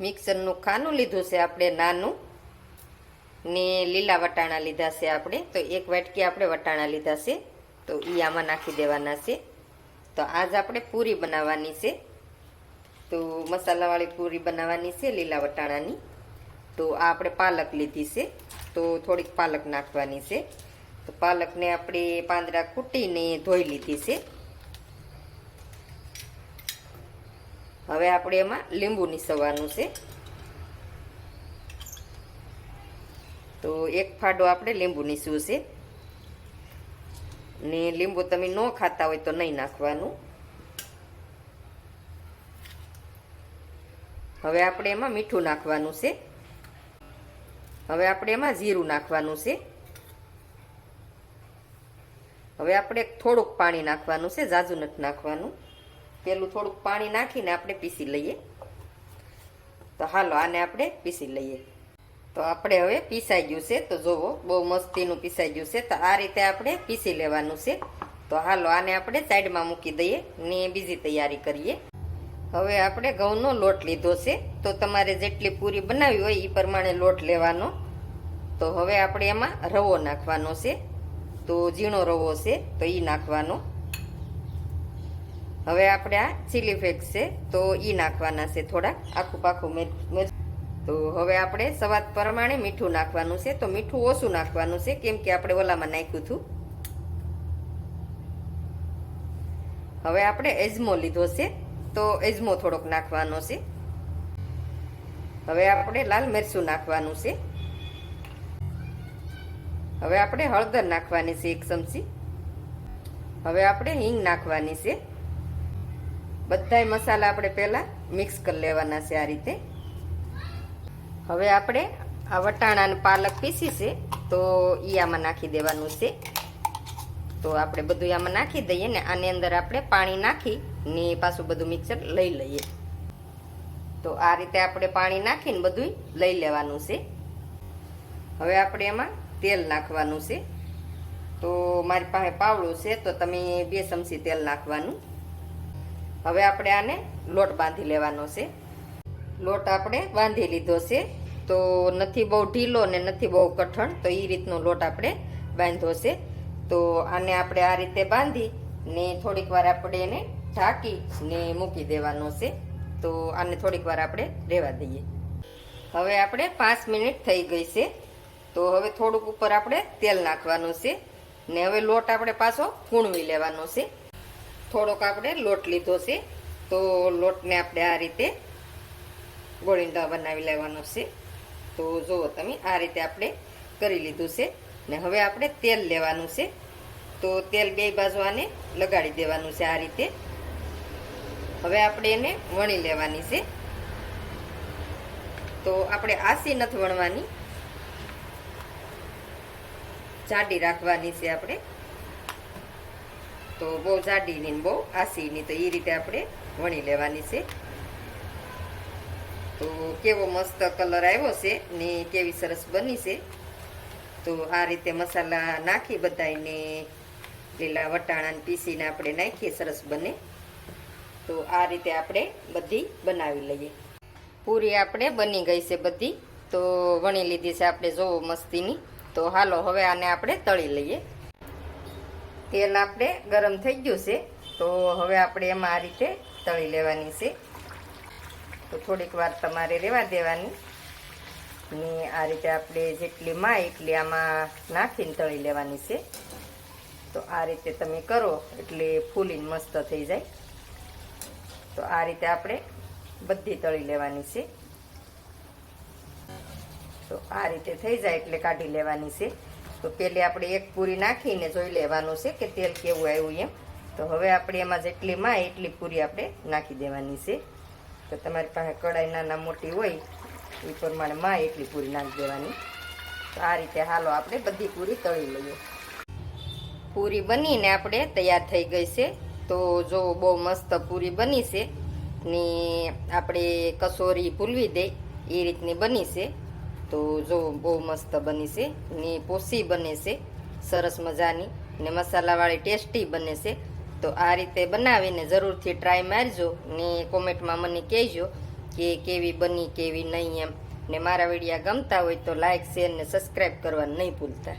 મિક્સરનું ખાનું લીધું છે આપણે નાનું. ને લીલા વટાણા લીધા છે આપણે. તો એક વાટકી આપણે વટાણા લીધા છે. તો એ આમાં નાખી દેવાના છે. તો આજ આપણે પૂરી બનાવવાની છે. તો મસાલાવાળી પૂરી બનાવવાની છે લીલા વટાણાની. તો આ આપણે પાલક લીધી છે. તો થોડીક પાલક નાખવાની છે. તો પાલકને આપણે પાંદડા કૂટીને ધોઈ લીધી છે. હવે આપણે એમાં લીંબુ નીસવવાનું છે. તો એક ફાડો આપણે લીંબુ નીસવું છે. ને લીંબુ તમે ન ખાતા હોય તો નહીં નાખવાનું. હવે આપણે એમાં મીઠું નાખવાનું છે. હવે આપણે એમાં જીરું નાખવાનું છે. હવે આપણે થોડુંક પાણી નાખવાનું છે ઝાઝું નથી નાખવાનું. પેલું થોડુંક પાણી નાખીને આપણે પીસી લઈએ. તો હાલો, આને આપણે પીસી લઈએ. તો આપણે હવે પીસાઈ ગયું છે. તો જુઓ બહુ મસ્તીનું પીસાઈ ગયું છે. તો આ રીતે આપણે પીસી લેવાનું છે. તો હાલો, આને આપણે સાઈડમાં મૂકી દઈએ ને બીજી તૈયારી કરીએ. હવે આપણે ઘઉંનો લોટ લીધો છે. તો તમારે જેટલી પૂરી બનાવી હોય એ પ્રમાણે લોટ લેવાનો. તો હવે આપણે એમાં રવો નાખવાનો છે. તો ઝીણો રવો છે, તો એ નાખવાનો. હવે આપણે આ ચીલી ફ્લેક્સ છે, તો એ નાખવાના છે થોડાક. આખું પાખું તો હવે આપણે સ્વાદ પ્રમાણે મીઠું નાખવાનું છે. તો મીઠું ઓછું નાખવાનું છે, કેમ કે આપણે ઓલામાં નાખ્યું હતું. હવે આપણે એજમો લીધો છે, તો એજમો થોડોક નાખવાનો છે. હવે આપણે લાલ મરચું નાખવાનું છે. હવે આપણે હળદર નાખવાની છે એક ચમચી. હવે આપણે હિંગ નાખવાની છે. બધાય મસાલા આપણે પહેલા મિક્સ કરી લેવાના છે આ રીતે. હવે આપણે આ વટાણા અને પાલક પીસી છે, તો એ આમાં નાખી દેવાનું છે. તો આપણે બધું આમાં નાખી દઈએ ને આની અંદર આપણે પાણી નાખી ને પાછું બધું મિક્સર લઈ લઈએ. તો આ રીતે આપણે પાણી નાખીને બધું લઈ લેવાનું છે. હવે આપણે એમાં તેલ નાખવાનું છે. તો મારી પાસે પાવડું છે, તો તમે બે ચમચી તેલ નાખવાનું. હવે આપણે આને લોટ બાંધી લેવાનો છે. લોટ આપણે બાંધી લીધો છે. તો નથી બહુ ઢીલો ને નથી બહુ કઠણ, તો એ રીતનો લોટ આપણે બાંધ્યો છે. તો આને આપણે આ રીતે બાંધી ને થોડીક વાર આપણે એને ઢાંકી ને મૂકી દેવાનો છે. તો આને થોડીક વાર આપણે રહેવા દઈએ. હવે આપણે પાંચ મિનિટ થઈ ગઈ છે. તો હવે થોડુંક ઉપર આપણે તેલ નાખવાનું છે. ને હવે લોટ આપણે પાછો કૂણવી લેવાનો છે. થોડોક આપણે લોટ લીધો છે. તો લોટને આપણે આ રીતે ગોળીંડા બનાવી લેવાનો છે. તો જુઓ તમે, આ રીતે આપણે કરી લીધું છે. ને હવે આપણે તેલ લેવાનું છે. તો તેલ બે બાજુ આને લગાડી દેવાનું છે આ રીતે. હવે આપણે એને વણી લેવાની છે. તો આપણે આસી નથી વણવાની. જાડી રાખવાની છે આપણે. તો બહુ જાડી ને બહુ આસી ની, તો એ રીતે આપણે વણી લેવાની છે. તો કેવો મસ્ત કલર આવ્યો છે ને કેવી સરસ બની છે. તો આ રીતે મસાલા નાખી બધાને લીલા વટાણાને પીસીને આપણે નાખીએ, સરસ બને. તો આ રીતે આપણે બધી બનાવી લઈએ. પૂરી આપણે બની ગઈ છે બધી. તો વણી લીધી છે આપણે, જોવો મસ્તીની. તો હાલો, હવે આને આપણે તળી લઈએ. તેલ આપણે ગરમ થઈ ગયું છે. તો હવે આપણે એમાં આ રીતે તળી લેવાની છે. તો થોડીક વાર તમારે રહેવા દેવાની. ને આ રીતે આપણે જેટલી માં એટલી આમાં નાખીને તળી લેવાની છે. તો આ રીતે તમે કરો એટલે ફૂલીને મસ્ત થઈ જાય. તો આ રીતે આપણે બધી તળી લેવાની છે. તો આ રીતે થઈ જાય એટલે કાઢી લેવાની છે. તો પેલે આપણે એક પૂરી નાખીને જોઈ લેવાનું છે કે તેલ કેવું આવ્યું એમ. તો હવે આપણે એમાં જેટલી માં એટલી પૂરી આપણે નાખી દેવાની છે. તો તમારી પાસે કડાઈ નાના મોટી હોય, એ પ્રમાણે માં એટલી પૂરી નાખી દેવાની. તો આ રીતે હાલો આપણે બધી પૂરી તળી લઈએ. પૂરી બનીને આપણે તૈયાર થઈ ગઈ છે. તો જો બહુ મસ્ત પૂરી બની છે ને આપણે કસોરી ભૂલવી દઈ એ રીતની બની છે. તો જો બહુ મસ્ત બની છે ને પોસી બને છે, સરસ મજાની. ને મસાલાવાળી ટેસ્ટી બને છે. તો આ રીતે બનાવીને જરૂરથી ટ્રાય મારજો ને કોમેન્ટમાં મને કહેજો કે કેવી બની કેવી નહીં એમ. ને મારા વિડીયા ગમતા હોય તો લાઇક શેર ને સબસ્ક્રાઈબ કરવા નહીં ભૂલતા.